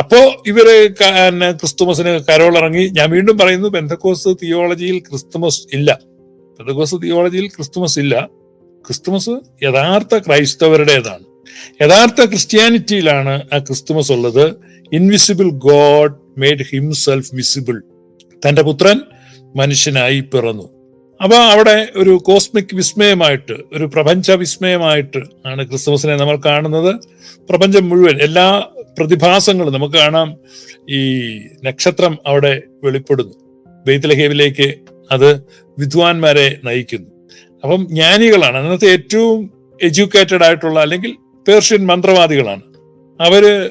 അപ്പോ ഇവർ ക്രിസ്തുമസിന് കരോളിറങ്ങി ഞാൻ വീണ്ടും പറയുന്നു പെന്തക്കോസ് തിയോളജിയിൽ ക്രിസ്തുമസ് ഇല്ല. പെന്തക്കോസ് തിയോളജിയിൽ ക്രിസ്തുമസ് ഇല്ല. ക്രിസ്തുമസ് യഥാർത്ഥ ക്രൈസ്തവരുടേതാണ്. യഥാർത്ഥ ക്രിസ്ത്യാനിറ്റിയിലാണ് ആ ക്രിസ്തുമസ് ഉള്ളത്. Invisible God made himself visible. തന്റെ പുത്രൻ മനുഷ്യനായി പിറന്നു. അപ്പൊ അവിടെ ഒരു കോസ്മിക് വിസ്മയമായിട്ട് ഒരു പ്രപഞ്ച വിസ്മയമായിട്ട് ആണ് ക്രിസ്തുമസിനെ നമ്മൾ കാണുന്നത്. പ്രപഞ്ചം മുഴുവൻ എല്ലാ പ്രതിഭാസങ്ങളും നമുക്ക് കാണാം. ഈ നക്ഷത്രം അവിടെ വെളിപ്പെടുന്നു. ബെയ്ത്തലഹേവിലേക്ക് അത് വിദ്വാൻമാരെ നയിക്കുന്നു. അപ്പം ജ്ഞാനികളാണ്. അന്നത്തെ ഏറ്റവും എഡ്യൂക്കേറ്റഡ് ആയിട്ടുള്ള അല്ലെങ്കിൽ പേർഷ്യൻ മന്ത്രവാദികളാണ്. അവർ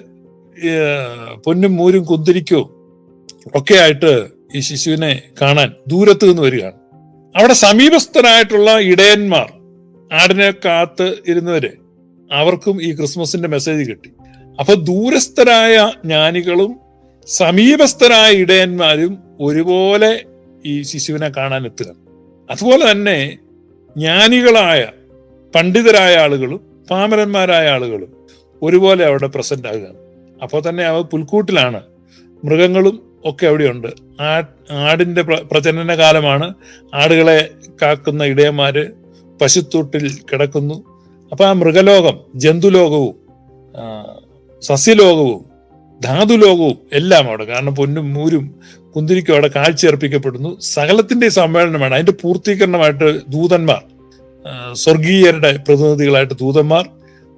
പൊന്നും മൂരും കുന്തിരിക്കോ ഒക്കെ ആയിട്ട് ഈ ശിശുവിനെ കാണാൻ ദൂരത്ത് നിന്ന് വരികയാണ്. അവിടെ സമീപസ്ഥരായിട്ടുള്ള ഇടയന്മാർ ആടിനെ കാത്ത് ഇരുന്നവര് അവർക്കും ഈ ക്രിസ്മസിന്റെ മെസ്സേജ് കിട്ടി. അപ്പൊ ദൂരസ്ഥരായ ജ്ഞാനികളും സമീപസ്ഥരായ ഇടയന്മാരും ഒരുപോലെ ഈ ശിശുവിനെ കാണാൻ എത്തുക. അതുപോലെ തന്നെ ജ്ഞാനികളായ പണ്ഡിതരായ ആളുകളും പാമരന്മാരായ ആളുകളും ഒരുപോലെ അവിടെ പ്രസന്റ് ആകുക. അപ്പോൾ തന്നെ അവ പുൽക്കൂട്ടിലാണ്. മൃഗങ്ങളും ഒക്കെ അവിടെയുണ്ട്. ആ ആടിന്റെ പ്ര- പ്രജനന കാലമാണ്. ആടുകളെ കാക്കുന്ന ഇടയന്മാര് പശുത്തൂട്ടിൽ കിടക്കുന്നു. അപ്പൊ ആ മൃഗലോകം ജന്തുലോകവും സസ്യലോകവും ധാതുലോകവും എല്ലാം അവിടെ. കാരണം പൊന്നും മൂരും കുന്തിരിക്കും അവിടെ കാഴ്ചയർപ്പിക്കപ്പെടുന്നു. സകലത്തിന്റെ സമ്മേളനമാണ്. അതിന്റെ പൂർത്തീകരണമായിട്ട് ദൂതന്മാർ സ്വർഗീയരുടെ പ്രതിനിധികളായിട്ട് ദൂതന്മാർ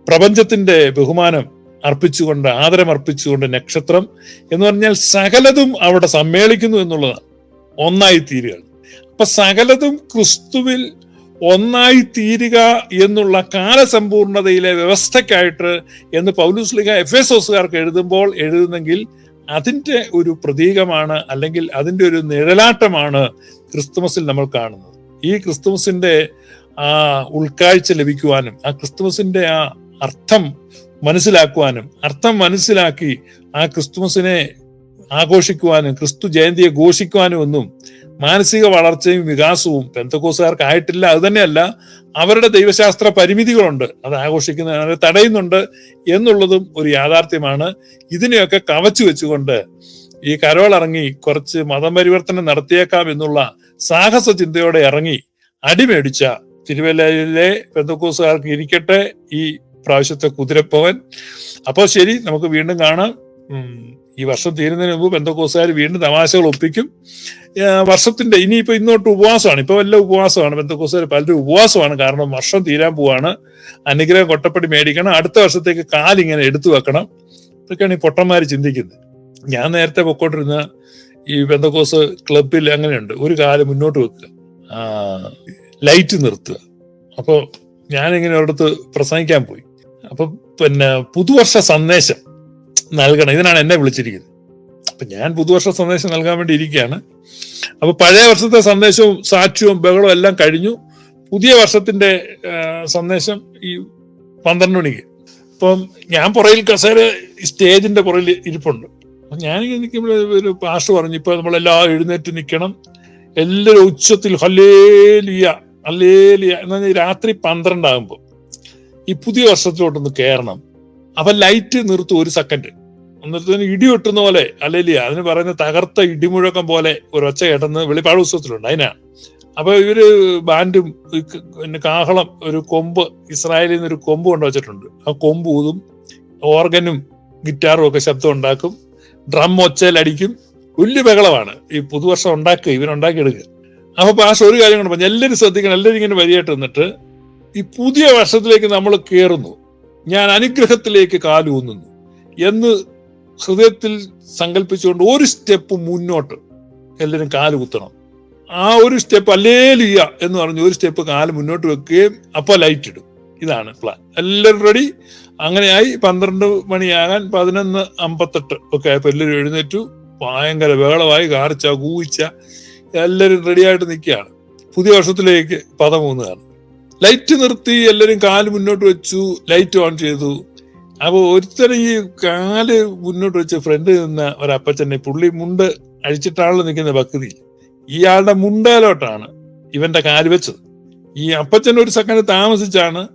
പ്രപഞ്ചത്തിന്റെ ബഹുമാനം അർപ്പിച്ചുകൊണ്ട് ആദരം അർപ്പിച്ചുകൊണ്ട് നക്ഷത്രം എന്ന് പറഞ്ഞാൽ സകലതും അവിടെ സമ്മേളിക്കുന്നു എന്നുള്ളതാണ്. ഒന്നായി തീരുകയാണ്. അപ്പൊ സകലതും ക്രിസ്തുവിൽ ഒന്നായി തീരുക എന്നുള്ള കാലസമ്പൂർണതയിലെ വ്യവസ്ഥയ്ക്കായിട്ട് എന്ന് പൗലുസ്ലിഹ എഫ് എസ് ഓസുകാർക്ക് എഴുതുമ്പോൾ എഴുതുന്നെങ്കിൽ അതിന്റെ ഒരു പ്രതീകമാണ് അല്ലെങ്കിൽ അതിന്റെ ഒരു നിഴലാട്ടമാണ് ക്രിസ്തുമസിൽ നമ്മൾ കാണുന്നത്. ഈ ക്രിസ്തുമസിന്റെ ആ ഉൾക്കാഴ്ച ലഭിക്കുവാനും ആ ക്രിസ്തുമസിന്റെ ആ അർത്ഥം മനസ്സിലാക്കുവാനും അർത്ഥം മനസ്സിലാക്കി ആ ക്രിസ്തുമസിനെ ആഘോഷിക്കുവാനും ക്രിസ്തു ജയന്തിയെ ഘോഷിക്കുവാനും ഒന്നും മാനസിക വളർച്ചയും വികാസവും പെന്തക്കോസുകാർക്ക് ആയിട്ടില്ല അത് തന്നെയല്ല അവരുടെ ദൈവശാസ്ത്ര പരിമിതികളുണ്ട്. അത് ആഘോഷിക്കുന്ന അവരെ തടയുന്നുണ്ട് എന്നുള്ളതും ഒരു യാഥാർത്ഥ്യമാണ്. ഇതിനെയൊക്കെ കവച്ചു വെച്ചുകൊണ്ട് ഈ കരോൾ ഇറങ്ങി കുറച്ച് മതപരിവർത്തനം നടത്തിയേക്കാം എന്നുള്ള സാഹസ ചിന്തയോടെ ഇറങ്ങി അടിമേടിച്ച തിരുവല്ലയിലെ പെന്തക്കോസുകാർക്ക് ഇരിക്കട്ടെ ഈ പ്രാവശ്യത്തെ കുതിരപ്പവൻ. അപ്പോൾ ശരി നമുക്ക് വീണ്ടും കാണാം. ഈ വർഷം തീരുന്നതിന് മുമ്പ് ബന്ധക്കോസുകാർ വീണ്ടും തമാശകൾ ഒപ്പിക്കും. വർഷത്തിന്റെ ഇനിയിപ്പോ ഇന്നോട്ട് ഉപവാസമാണ്. ഇപ്പൊ വല്ല ഉപവാസമാണ്. ബന്ധക്കോസുകാർ പലരും ഉപവാസമാണ്. കാരണം വർഷം തീരാൻ പോവാണ്. അനുഗ്രഹം കൊട്ടപ്പടി മേടിക്കണം. അടുത്ത വർഷത്തേക്ക് കാലിങ്ങനെ എടുത്തു വെക്കണം. ഇതൊക്കെയാണ് ഈ പൊട്ടന്മാർ ചിന്തിക്കുന്നത്. ഞാൻ നേരത്തെ പൊക്കോണ്ടിരുന്ന ഈ ബന്ധക്കോസ് ക്ലബിൽ അങ്ങനെയുണ്ട്. ഒരു കാലം മുന്നോട്ട് വെക്കുക. ലൈറ്റ് നിർത്തുക. അപ്പോൾ ഞാനിങ്ങനെ ഒരിടത്ത് പ്രസംഗിക്കാൻ പോയി. അപ്പൊ പിന്നെ പുതുവർഷ സന്ദേശം. നൽകണം. ഇതിനാണ് എന്നെ വിളിച്ചിരിക്കുന്നത്. അപ്പൊ ഞാൻ പുതുവർഷ സന്ദേശം നൽകാൻ വേണ്ടി ഇരിക്കുകയാണ്. അപ്പൊ പഴയ വർഷത്തെ സന്ദേശവും സാക്ഷ്യവും ബഹളവും എല്ലാം കഴിഞ്ഞു. പുതിയ വർഷത്തിന്റെ സന്ദേശം ഈ പന്ത്രണ്ട് മണിക്ക്. അപ്പം ഞാൻ പുറയിൽ കസേര സ്റ്റേജിന്റെ പുറയിൽ ഇരിപ്പുണ്ട്. അപ്പൊ ഞാൻ നിൽക്കുമ്പോൾ ഒരു പാസ്റ്റർ പറഞ്ഞു ഇപ്പൊ നമ്മളെല്ലാം എഴുന്നേറ്റ് നിൽക്കണം. എല്ലാവരും ഉച്ചത്തിൽ ഹലേലിയ ഹല്ലേലിയ. എന്ന് പറഞ്ഞാൽ രാത്രി പന്ത്രണ്ടാകുമ്പോൾ ഈ പുതിയ വർഷത്തിലോട്ടൊന്ന് കയറണം. അപ്പൊ ലൈറ്റ് നിർത്തും ഒരു സെക്കൻഡ് എന്നിട്ട് ഇടി വെട്ടുന്ന പോലെ അല്ലെങ്കിൽ അതിന് പറയുന്ന തകർത്ത ഇടിമുഴക്കം പോലെ ഒരു ഒച്ച കേട്ടെന്ന് വെളിപ്പാട് ഉത്സവത്തിലുണ്ട്. അതിനാണ് അപ്പൊ ഇവർ ബാൻഡും പിന്നെ കാഹളം ഒരു കൊമ്പ് ഇസ്രായേലിൽ നിന്ന് ഒരു കൊമ്പ് കൊണ്ടുവച്ചിട്ടുണ്ട് ആ കൊമ്പ് ഊതും ഓർഗനും ഗിറ്റാറും ഒക്കെ ശബ്ദം ഉണ്ടാക്കും ഡ്രം ഒച്ചയിലടിക്കും വലിയ ബഹളമാണ്. ഈ പുതുവർഷം ഉണ്ടാക്കുക ഇവരുണ്ടാക്കിയെടുക്കുക അപ്പൊ പാസ് ഒരു കാര്യം കൊണ്ട് പറഞ്ഞു എല്ലാവരും ശ്രദ്ധിക്കണം എല്ലാവരും ഇങ്ങനെ വരിയായിട്ട് നിന്നിട്ട് ഈ പുതിയ വർഷത്തിലേക്ക് നമ്മൾ കയറുന്നു ഞാൻ അനുഗ്രഹത്തിലേക്ക് കാലൂന്നുന്നു. എന്ന് ഹൃദയത്തിൽ സങ്കല്പിച്ചുകൊണ്ട് ഒരു സ്റ്റെപ്പ് മുന്നോട്ട് എല്ലാവരും കാൽ കുത്തണം. ആ ഒരു സ്റ്റെപ്പ് അല്ലേലിയ എന്ന് പറഞ്ഞ് ഒരു സ്റ്റെപ്പ് കാൽ മുന്നോട്ട് വെക്കുകയും അപ്പോൾ ലൈറ്റ് ഇടും. ഇതാണ് പ്ലാൻ എല്ലാവരും റെഡി അങ്ങനെയായി പന്ത്രണ്ട് മണിയാകാൻ പതിനൊന്ന് അമ്പത്തെട്ട് ഒക്കെ ആയപ്പോൾ എല്ലാവരും എഴുന്നേറ്റു. ഭയങ്കര ബഹളമായി കാർച്ച കൂവിച്ച എല്ലാവരും റെഡിയായിട്ട് നിൽക്കുകയാണ്. പുതിയ വർഷത്തിലേക്ക് പദമൂന്നുകയാണ് ലൈറ്റ് നിർത്തി എല്ലാവരും കാൽ മുന്നോട്ട് വെച്ചു. ലൈറ്റ് ഓൺ ചെയ്തു. അപ്പൊ ഒരുത്തരം ഈ കാൽ മുന്നോട്ട് വെച്ച് ഫ്രണ്ട് നിന്ന ഒരപ്പച്ചനെ പുള്ളി മുണ്ട് അഴിച്ചിട്ടാണല്ലോ നിൽക്കുന്ന ഭക്തി. ഇയാളുടെ മുണ്ടയിലോട്ടാണ് ഇവന്റെ കാൽ വെച്ചത്. ഈ അപ്പച്ചൻ ഒരു സെക്കൻഡ് താമസിച്ചാണ്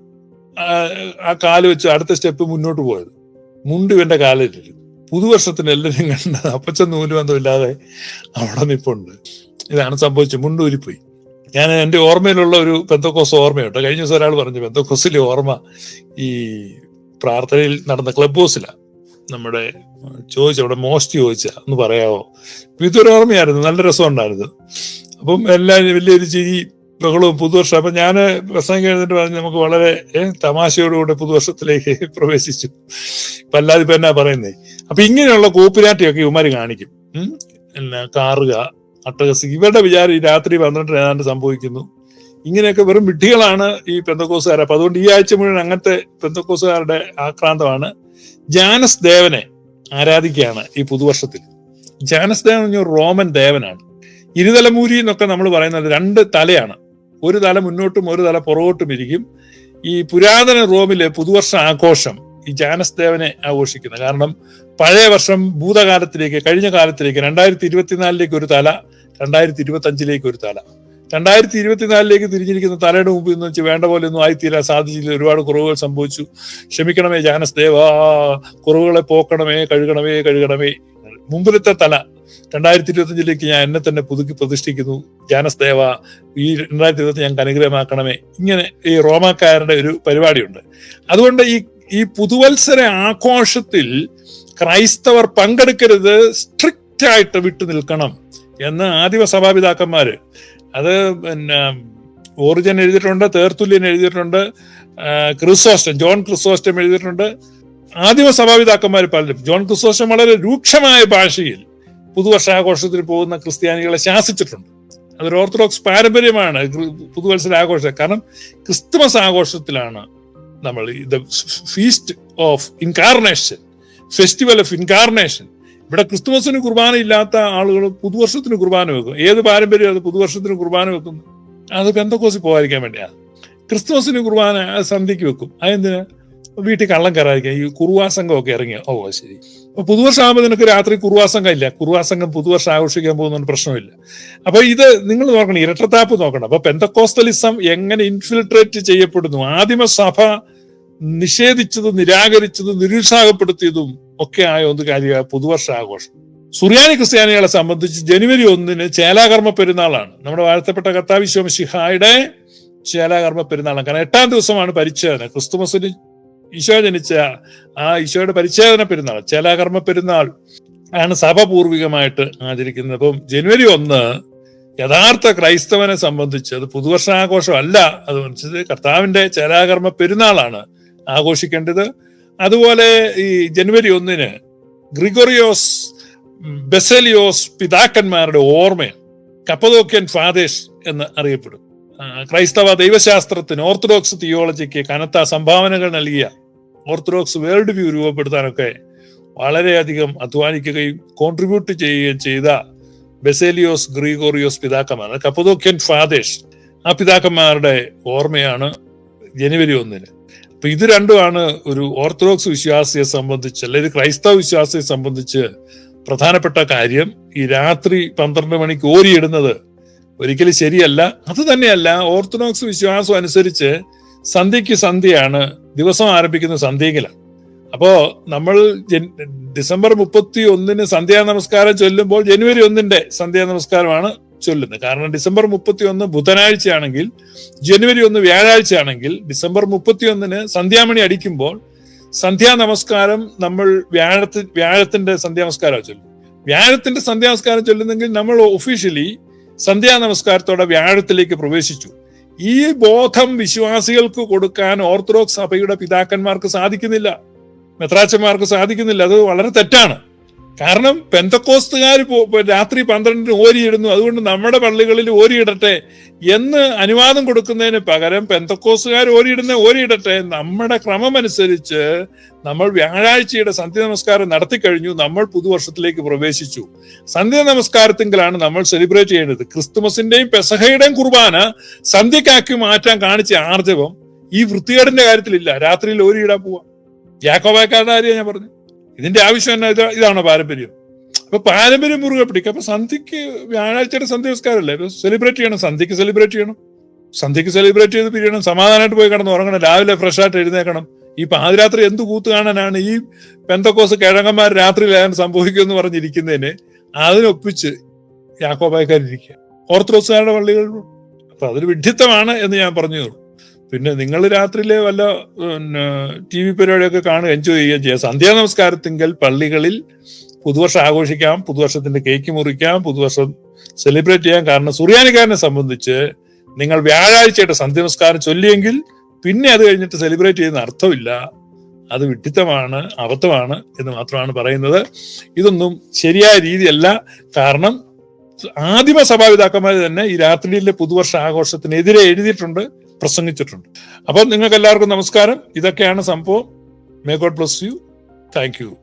ആ- കാൽ വെച്ച് അടുത്ത സ്റ്റെപ്പ് മുന്നോട്ട് പോയത്. മുണ്ട് ഇവന്റെ കാലിലിരുന്നു പുതുവർഷത്തിന് എല്ലാവരും കണ്ട അപ്പച്ചൻ നൂലുബന്ധമില്ലാതെ അവിടെ നിപ്പുണ്ട്. ഇതാണ് സംഭവിച്ചത്. മുണ്ടൂരിപ്പോയി ഞാൻ എന്റെ ഓർമ്മയിലുള്ള ഒരു ബന്ധക്കോസ് ഓർമ്മയുണ്ട്. കഴിഞ്ഞ ദിവസം ഒരാൾ പറഞ്ഞു ബന്ധക്കോസിലെ ഓർമ്മ ഈ പ്രാർത്ഥനയിൽ നടന്ന ക്ലബ് ഹൗസിലാണ് നമ്മുടെ ചോദിച്ചു അവിടെ മോസ്റ്റ് ചോദിച്ച ഒന്ന് പറയാവോ? അപ്പൊ ഇതൊരു ഓർമ്മയായിരുന്നു നല്ല രസമുണ്ടായിരുന്നു. അപ്പം എല്ലാവരും വലിയൊരു ചിരി ബഹളവും പുതുവർഷം. അപ്പം ഞാൻ പ്രസംഗം കഴിഞ്ഞിട്ട് പറഞ്ഞു നമുക്ക് വളരെ തമാശയോടുകൂടെ പുതുവർഷത്തിലേക്ക് പ്രവേശിച്ചു. ഇപ്പം അല്ലാതെ ഇപ്പം എന്നാ പറയുന്നേ? അപ്പം ഇങ്ങനെയുള്ള കൂപ്പിരാട്ടിയൊക്കെ ഇവന്മാർ കാണിക്കും. എന്നാ കാറുക അട്ടകസ് ഇവരുടെ വിചാരം ഈ രാത്രി പന്ത്രണ്ടിന് ഏതാണ്ട് സംഭവിക്കുന്നു. ഇങ്ങനെയൊക്കെ വെറും വിഡ്ഢികളാണ് ഈ പെന്തക്കോസുകാർ അപ്പൊ അതുകൊണ്ട് ഈ ആഴ്ച മുഴുവൻ അങ്ങനത്തെ പെന്തക്കോസുകാരുടെ ആക്രാന്തമാണ്. ജാനസ് ദേവനെ ആരാധിക്കുകയാണ് ഈ പുതുവർഷത്തിൽ. ജാനസ് ദേവൻ എന്ന് റോമൻ ദേവനാണ്. ഇരുതലമൂരി എന്നൊക്കെ നമ്മൾ പറയുന്നത് രണ്ട് തലയാണ്. ഒരു തല മുന്നോട്ടും ഒരു തല പുറകോട്ടും ഇരിക്കും. ഈ പുരാതന റോമിലെ പുതുവർഷ ആഘോഷം ഈ ജാനസ് ദേവനെ ആഘോഷിക്കുന്നത്. കാരണം പഴയ വർഷം ഭൂതകാലത്തിലേക്ക് കഴിഞ്ഞ കാലത്തിലേക്ക് രണ്ടായിരത്തി ഇരുപത്തിനാലിലേക്ക് ഒരു തല രണ്ടായിരത്തി ഇരുപത്തി അഞ്ചിലേക്ക് ഒരു തല. രണ്ടായിരത്തി ഇരുപത്തിനാലിലേക്ക് തിരിഞ്ഞിരിക്കുന്ന തലയുടെ മുമ്പിൽ നിന്ന് വെച്ച് വേണ്ട പോലെ ഒന്നും ആയിത്തീരാൻ സാധിച്ചില്ല. ഒരുപാട് കുറവുകൾ സംഭവിച്ചു. ക്ഷമിക്കണമേ ജാനസ് ദേവ. കുറവുകളെ പോക്കണമേ കഴുകണമേ കഴുകണമേ. മുമ്പിലത്തെ തല രണ്ടായിരത്തി ഇരുപത്തി അഞ്ചിലേക്ക് ഞാൻ എന്നെ തന്നെ പുതുക്കി പ്രതിഷ്ഠിക്കുന്നു. ജാനസ് ദേവ ഈ രണ്ടായിരത്തി ഇരുപത്തി ഞങ്ങൾക്ക് അനുഗ്രഹമാക്കണമേ. ഇങ്ങനെ ഈ റോമാക്കാരുടെ ഒരു പരിപാടിയുണ്ട്. അതുകൊണ്ട് ഈ ഈ പുതുവത്സര ആഘോഷത്തിൽ ക്രൈസ്തവർ പങ്കെടുക്കരുത് സ്ട്രിക്റ്റ് ആയിട്ട് വിട്ടു നിൽക്കണം എന്ന് ആദിമ സഭാപിതാക്കന്മാര് അത് പിന്നെ ഓറിജൻ എഴുതിയിട്ടുണ്ട് തേർത്തുല്യൻ എഴുതിയിട്ടുണ്ട് ക്രിസോസ്റ്റം ജോൺ ക്രിസോസ്റ്റം എഴുതിയിട്ടുണ്ട്. ആദിമ സഭാപിതാക്കന്മാർ പലരും. ജോൺ ക്രിസോസ്റ്റം വളരെ രൂക്ഷമായ ഭാഷയിൽ പുതുവർഷാഘോഷത്തിൽ പോകുന്ന ക്രിസ്ത്യാനികളെ ശാസിച്ചിട്ടുണ്ട്. അതൊരു ഓർത്തഡോക്സ് പാരമ്പര്യമാണ് പുതുവത്സര ആഘോഷം കാരണം ക്രിസ്തുമസ് ആഘോഷത്തിലാണ് നമ്മൾ the feast of incarnation festival of incarnation ഇവിടെ ക്രിസ്തുമസിന് കുർബാന ഇല്ലാത്ത ആളുകൾ പുതുവർഷത്തിന് കുർബാന വെക്കും ഏത് പാരമ്പര്യം അത് പുതുവർഷത്തിന് കുർബാന വെക്കുന്നു? അത് പെന്തക്കോസിൽ പോകാതിരിക്കാൻ വേണ്ടിയാണ് ക്രിസ്തുമസിന് കുർബാന സന്ധ്യക്ക് വെക്കും. അതെന്തിന്? വീട്ടിൽ കള്ളം കയറാതിരിക്കാൻ. ഈ കുറുവാസംഘം ഒക്കെ ഇറങ്ങിയ. ഓ ശരി. അപ്പൊ പുതുവർഷം ആകുമ്പോൾ നിനക്ക് രാത്രി കുറുവാസംഘം ഇല്ല. കുറുവാസംഘം പുതുവർഷം ആഘോഷിക്കാൻ പോകുന്ന പ്രശ്നമില്ല. അപ്പൊ ഇത് നിങ്ങൾ നോക്കണം ഇരട്ടത്താപ്പ് നോക്കണം. അപ്പൊ പെന്തക്കോസ്റ്റലിസം എങ്ങനെ ഇൻഫിൽട്രേറ്റ് ചെയ്യപ്പെടുന്നു? ആദിമസഭ നിഷേധിച്ചതും നിരാകരിച്ചതും നിരുത്സാഹപ്പെടുത്തിയതും ഒക്കെ ആയ ഒന്ന് കാര്യ പുതുവർഷ ആഘോഷം സുറിയാനി ക്രിസ്ത്യാനികളെ സംബന്ധിച്ച് ജനുവരി ഒന്നിന് ചേലാകർമ്മ പെരുന്നാളാണ്. നമ്മുടെ വാഴ്ത്തപ്പെട്ട കർത്താവിശ്വമിഷിഹായുടെ ചേലാകർമ്മ പെരുന്നാളാണ്. കാരണം എട്ടാം ദിവസമാണ് പരിച്ഛേദന. ക്രിസ്തുമസിന് ഈശോ ജനിച്ച ആ ഈശോയുടെ പരിച്ഛേദന പെരുന്നാൾ ചേലാകർമ്മ പെരുന്നാൾ ആണ് സഭ പൂർവികമായിട്ട് ആചരിക്കുന്നത്. അപ്പം ജനുവരി ഒന്ന് യഥാർത്ഥ ക്രൈസ്തവനെ സംബന്ധിച്ച് അത് പുതുവർഷാഘോഷമല്ല അത് കർത്താവിന്റെ ചേലാകർമ്മ പെരുന്നാളാണ് ആഘോഷിക്കേണ്ടത്. അതുപോലെ ഈ ജനുവരി ഒന്നിന് ഗ്രിഗോറിയോസ് ബെസലിയോസ് പിതാക്കന്മാരുടെ ഓർമ്മയാണ്. കപ്പതോക്യൻ ഫാദേഷ് എന്ന് അറിയപ്പെടും. ക്രൈസ്തവ ദൈവശാസ്ത്രത്തിന് ഓർത്തഡോക്സ് തിയോളജിക്ക് കനത്ത സംഭാവനകൾ നൽകിയ ഓർത്തഡോക്സ് വേൾഡ് വ്യൂ രൂപപ്പെടുത്താനൊക്കെ വളരെയധികം അധ്വാനിക്കുകയും കോൺട്രിബ്യൂട്ട് ചെയ്യുകയും ചെയ്ത ബെസേലിയോസ് ഗ്രിഗോറിയോസ് പിതാക്കന്മാർ കപ്പതോക്യൻ ഫാദേഷ് ആ പിതാക്കന്മാരുടെ ഓർമ്മയാണ് ജനുവരി ഒന്നിന്. അപ്പൊ ഇത് രണ്ടുമാണ് ഒരു ഓർത്തഡോക്സ് വിശ്വാസിയെ സംബന്ധിച്ച് അല്ലെങ്കിൽ ക്രൈസ്തവ വിശ്വാസിയെ സംബന്ധിച്ച് പ്രധാനപ്പെട്ട കാര്യം. ഈ രാത്രി പന്ത്രണ്ട് മണിക്ക് ഓരിയിടുന്നത് ഒരിക്കലും ശരിയല്ല. അത് തന്നെയല്ല ഓർത്തഡോക്സ് വിശ്വാസം അനുസരിച്ച് സന്ധ്യയ്ക്ക് സന്ധ്യയാണ് ദിവസം ആരംഭിക്കുന്ന സന്ധ്യയിലാണ് അപ്പോ നമ്മൾ ഡിസംബർ മുപ്പത്തി ഒന്നിന് സന്ധ്യാ നമസ്കാരം ചൊല്ലുമ്പോൾ ജനുവരി ഒന്നിന്റെ സന്ധ്യാ നമസ്കാരമാണ്. ചൊല്ലുന്നത്. കാരണം ഡിസംബർ മുപ്പത്തി ഒന്ന് ബുധനാഴ്ചയാണെങ്കിൽ ജനുവരി ഒന്ന് വ്യാഴാഴ്ചയാണെങ്കിൽ ഡിസംബർ മുപ്പത്തി ഒന്നിന് സന്ധ്യാമണി അടിക്കുമ്പോൾ സന്ധ്യാ നമസ്കാരം നമ്മൾ വ്യാഴത്തി വ്യാഴത്തിന്റെ സന്ധ്യാമസ്കാരം ചൊല്ലും വ്യാഴത്തിന്റെ സന്ധ്യാമസ്കാരം ചൊല്ലുന്നെങ്കിൽ നമ്മൾ ഒഫീഷ്യലി സന്ധ്യാ നമസ്കാരത്തോടെ വ്യാഴത്തിലേക്ക് പ്രവേശിച്ചു. ഈ ബോധം വിശ്വാസികൾക്ക് കൊടുക്കാൻ ഓർത്തഡോക്സ് സഭയുടെ പിതാക്കന്മാർക്ക് സാധിക്കുന്നില്ല. മെത്രാച്ചന്മാർക്ക് സാധിക്കുന്നില്ല. അത് വളരെ തെറ്റാണ്. കാരണം പെന്തക്കോസ്തുകാർ രാത്രി പന്ത്രണ്ടിന് ഓരിയിടുന്നു. അതുകൊണ്ട് നമ്മുടെ പള്ളികളിൽ ഓരിയിടട്ടെ എന്ന് അനുവാദം കൊടുക്കുന്നതിന് പകരം പെന്തക്കോസ്തുകാർ ഓരിയിടുന്ന ഓരിയിടട്ടെ. നമ്മുടെ ക്രമമനുസരിച്ച് നമ്മൾ വ്യാഴാഴ്ചയുടെ സന്ധ്യ നമസ്കാരം നടത്തി കഴിഞ്ഞു നമ്മൾ പുതുവർഷത്തിലേക്ക് പ്രവേശിച്ചു. സന്ധ്യ നമസ്കാരത്തിങ്കിലാണ് നമ്മൾ സെലിബ്രേറ്റ് ചെയ്യേണ്ടത്. ക്രിസ്തുമസിന്റെയും പെസഹയുടെയും കുർബാന സന്ധ്യക്കാക്കി മാറ്റാൻ കാണിച്ച ആർജവം ഈ വൃത്തികേടിന്റെ കാര്യത്തിലില്ല. രാത്രിയിൽ ഓരിയിടാൻ പോവാം. യാക്കോബാക്കാരുടെ കാര്യം ഞാൻ പറഞ്ഞു. ഇതിന്റെ ആവശ്യം തന്നെ ഇതാണ് പാരമ്പര്യം? അപ്പൊ പാരമ്പര്യം മുറുകെ പിടിക്കുക അപ്പൊ സന്ധ്യക്ക് വ്യാഴാഴ്ചയുടെ സന്ധ്യ നമസ്കാരമല്ലേ സെലിബ്രേറ്റ് ചെയ്യണം. സന്ധ്യക്ക് സെലിബ്രേറ്റ് ചെയ്യണം. സന്ധ്യക്ക് സെലിബ്രേറ്റ് ചെയ്ത് പിരിയണം. സമാധാനമായിട്ട് പോയി കിടന്ന് ഉറങ്ങണം. രാവിലെ ഫ്രഷ് ആയിട്ട് എഴുന്നേക്കണം ഈ പാതിരാത്രി എന്ത് കൂത്ത് കാണാനാണ് ഈ പെന്തക്കോസ് കിഴങ്ങന്മാർ രാത്രിയിലാണ് സംഭവിക്കുമെന്ന് പറഞ്ഞിരിക്കുന്നതിന് അതിനൊപ്പിച്ച് യാക്കോബായക്കാരിരിക്കുക. ഓർത്തഡോക്സുകാരുടെ പള്ളികളിലും. അപ്പൊ അതൊരു വിഡ്ഢിത്തമാണ് എന്ന് ഞാൻ പറഞ്ഞുള്ളൂ പിന്നെ നിങ്ങൾ രാത്രിയിലെ വല്ല ടി വി പരിപാടിയൊക്കെ കാണുക എൻജോയ് ചെയ്യുകയും ചെയ്യാം. സന്ധ്യാ നമസ്കാരത്തിങ്കൽ പള്ളികളിൽ പുതുവർഷം ആഘോഷിക്കാം പുതുവർഷത്തിന്റെ കേക്ക് മുറിക്കാം പുതുവർഷം സെലിബ്രേറ്റ് ചെയ്യാം. കാരണം സുറിയാനിക്കാരനെ സംബന്ധിച്ച് നിങ്ങൾ വ്യാഴാഴ്ചയുടെ സന്ധ്യ നമസ്കാരം ചൊല്ലിയെങ്കിൽ പിന്നെ അത് കഴിഞ്ഞിട്ട് സെലിബ്രേറ്റ് ചെയ്യുന്ന അർത്ഥമില്ല. അത് വിഡിത്തമാണ് അബദ്ധമാണ് എന്ന് മാത്രമാണ് പറയുന്നത്. ഇതൊന്നും ശരിയായ രീതിയല്ല. കാരണം ആദിമ സഭാപിതാക്കന്മാർ തന്നെ ഈ രാത്രിയിലെ പുതുവർഷ ആഘോഷത്തിനെതിരെ എഴുതിയിട്ടുണ്ട്. പ്രസംഗിച്ചിട്ടുണ്ട്. അപ്പം നിങ്ങൾക്ക് എല്ലാവർക്കും നമസ്കാരം. ഇതൊക്കെയാണ് സംഭവം. May God bless you thank you